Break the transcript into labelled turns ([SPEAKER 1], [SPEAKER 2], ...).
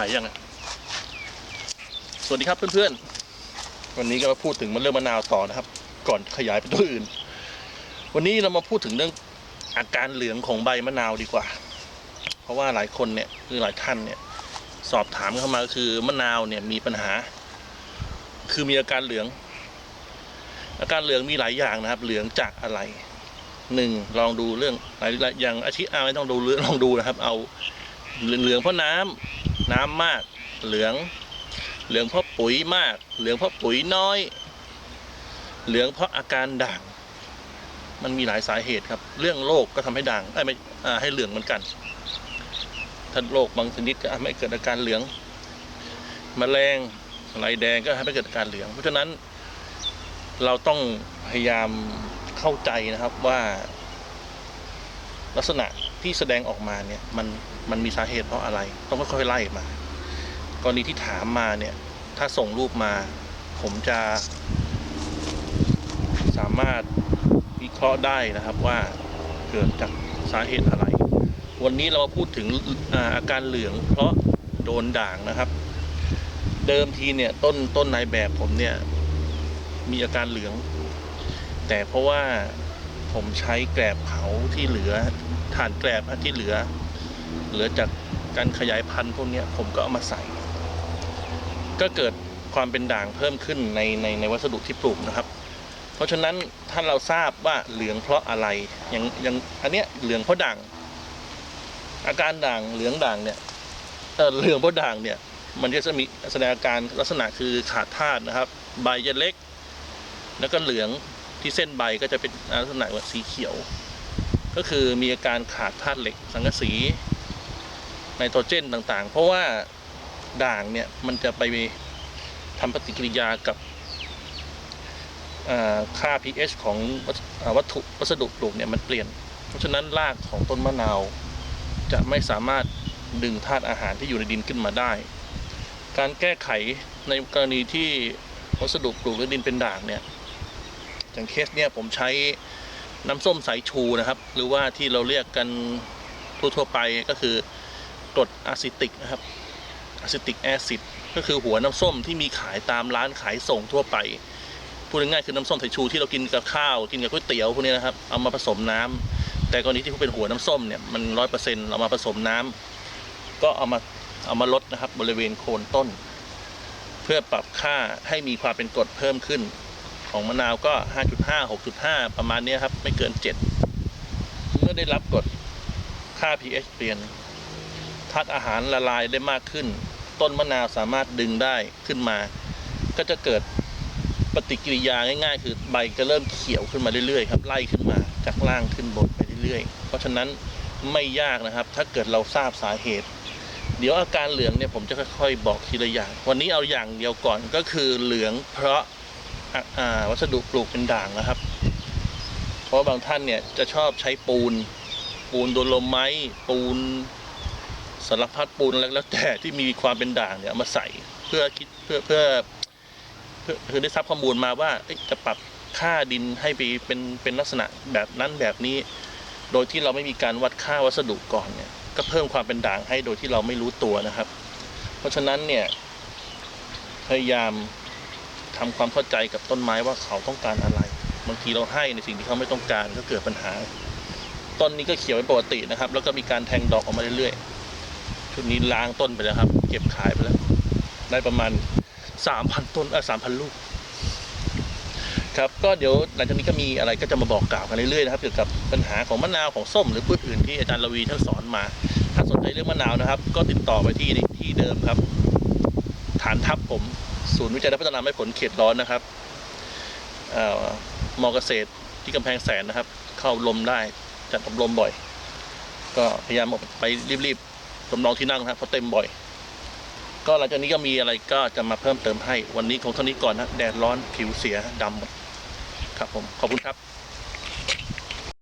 [SPEAKER 1] ายยังสวัสดีครับเพื่อนๆ วันนี้ก็มาพูดถึงมันเรื่องมะนาวต่อนะครับ ก่อนขยายไปตัวอื่น วันนี้เรามาพูดถึงเรื่องอาการเหลืองของใบมะนาวดีกว่า เพราะว่าหลายคนเนี่ยคือหลายท่านเนี่ย สอบถามเข้ามาก็คือมะนาวเนี่ยมีปัญหา คือมีอาการเหลือง อาการเหลืองมีหลายอย่างนะครับ เหลืองจากอะไรหนึ่งลองดูเรื่องหลายอย่างอาชีพอาไม่ต้องดูเรื่องลองดูนะครับ เอาเหลืองเหลืองเพราะน้ำ น้ำมาก เหลือง เหลืองเพราะปุ๋ยมาก เหลืองเพราะปุ๋ยน้อย เหลืองเพราะอาการด่าง มันมีหลายสาเหตุครับ เรื่องโรคก็ทำให้ด่างเอ้ไม่ให้เหลืองเหมือนกันถ้าโรคบางชนิดก็ทำให้เกิดอาการเหลืองแมลงลายแดงก็ทำให้เกิดอาการเหลือง เพราะฉะนั้นเราต้องพยายามเข้าใจนะครับว่าลักษณะ ที่แสดงออกมาเนี่ยมันมันมีสาเหตุเพราะอะไร ต้องค่อยๆไล่มากรณีที่ถามมาเนี่ยถ้าส่งรูปมา ผมจะสามารถวิเคราะห์ได้นะครับว่าเกิดจากสาเหตุอะไร วันนี้เรามาพูดถึงอาอาการเหลืองเพราะโดนด่างนะครับ เดิมทีเนี่ยต้นต้นนายแบบผมเนี่ยมีอาการเหลือง แต่เพราะว่า ผมใช้แกลบเผาที่เหลือถ่านแกลบที่เหลือ เหลือจากการขยายพันธุ์พวกนี้ผมก็เอามาใส่ ก็เกิดความเป็นด่างเพิ่มขึ้นในในในวัสดุที่ปลูกนะครับ เพราะฉะนั้นถ้าเราทราบว่าเหลืองเพราะอะไรอย่างอย่างอันเนี้ยเหลืองเพราะด่างอาการด่างเหลืองด่างเนี่ยเออเหลืองเพราะด่างเนี่ย มันจะมีแสดงอาการลักษณะคือขาดธาตุนะครับ ใบจะเล็ก แล้วก็เหลือง ที่เส้นใบก็จะเป็นลักษณะว่าสีเขียว ก็คือมีอาการขาดธาตุเหล็กสังกะสีไนโตรเจนต่างๆ เพราะว่าด่างเนี่ยมันจะไปทำปฏิกิริยากับอ่าค่า pH ของวัสอ่าวัตถุวัสดุปลูกเนี่ยมันเปลี่ยน เพราะฉะนั้นรากของต้นมะนาวจะไม่สามารถดึงธาตุอาหารที่อยู่ในดินขึ้นมาได้ การแก้ไขในกรณีที่วัสดุปลูกหรือดินเป็นด่างเนี่ย อย่างเคสเนี่ยผมใช้น้ำส้มสายชูนะครับ หรือว่าที่เราเรียกกันทั่วๆไปก็คือกรดอะซิติกนะครับอะซิติกแอซิดก็คือหัวน้ำส้มที่มีขายตามร้านขายส่งทั่วไป พูดง่ายๆคือน้ำส้มสายชูที่เรากินกับข้าวกินกับก๋วยเตี๋ยวพวกนี้นะครับ เอามาผสมน้ำแต่กรณีที่เป็นหัวน้ำส้มเนี่ยมันร้อยเปอร์เซ็นต์เรามาผสมน้ำก็เอามาเอามาลดนะครับบริเวณโคนต้น เพื่อปรับค่าให้มีความเป็นกรดเพิ่มขึ้น ของมะนาวก็ 5.5 6.5 ประมาณนี้ครับ ไม่เกิน 7 เมื่อได้รับกรดค่า pH เปลี่ยนธาตุอาหารละลายได้มากขึ้น ต้นมะนาวสามารถดึงได้ขึ้นมา ก็จะเกิดปฏิกิริยาง่ายๆ คือใบจะเริ่มเขียวขึ้นมาเรื่อยๆครับไล่ขึ้นมาจากล่างขึ้นบนไปเรื่อยๆ เพราะฉะนั้นไม่ยากนะครับ ถ้าเกิดเราทราบสาเหตุ เดี๋ยวอาการเหลืองเนี่ยผมจะค่อยๆ บอกทีละอย่าง วันนี้เอาอย่างเดียวก่อนก็คือเหลืองเพราะ วัสดุปลูกเป็นด่างนะครับ เพราะบางท่านเนี่ยจะชอบใช้ปูน ปูนโดโลมไมต์ปูนสารพัดปูนแล้วแต่ที่มีความเป็นด่างเนี่ยมาใส่เพื่อคิดเพื่อเพื่อเพื่อคือได้ทราบข้อมูลมาว่าจะปรับค่าดินให้ไปเป็นเป็นลักษณะแบบนั้นแบบนี้ โดยที่เราไม่มีการวัดค่าวัสดุก่อนเนี่ยก็เพิ่มความเป็นด่างให้โดยที่เราไม่รู้ตัวนะครับ เพราะฉะนั้นเนี่ยพยายาม ทำความเข้าใจกับต้นไม้ว่าเขาต้องการอะไร บางทีเราให้ในสิ่งที่เขาไม่ต้องการก็เกิดปัญหา ต้นนี้ก็เขียวเป็นปกตินะครับ แล้วก็มีการแทงดอกออกมาเรื่อยๆ ชุดนี้ล้างต้นไปแล้วครับ เก็บขายไปแล้ว ได้ประมาณสามพันต้นเออสามพันลูก ครับ ก็เดี๋ยวหลังจากนี้ก็มีอะไรก็จะมาบอกกล่าวกันเรื่อยๆนะครับเกี่ยวกับปัญหาของมะนาวของส้มหรือพืชอื่นที่อาจารย์ระวีท่านสอนมา ถ้าสนใจเรื่องมะนาวนะครับ ก็ติดต่อไปที่ที่เดิมครับ ฐานทัพผม ศูนย์วิจัยและพัฒนาไม้ผลเขตร้อนนะครับอ่อมอเกษตรที่กำแพงแสนนะครับ เข้าลมได้จัดอบรมบ่อย ก็พยายามออกไปรีบๆสำรองที่นั่งนะครับเพราะเต็มบ่อย ก็หลังจากนี้ก็มีอะไรก็จะมาเพิ่มเติมให้ วันนี้คงเท่านี้ก่อนนะแดดร้อนผิวเสียดำหมดครับผมขอบคุณครับ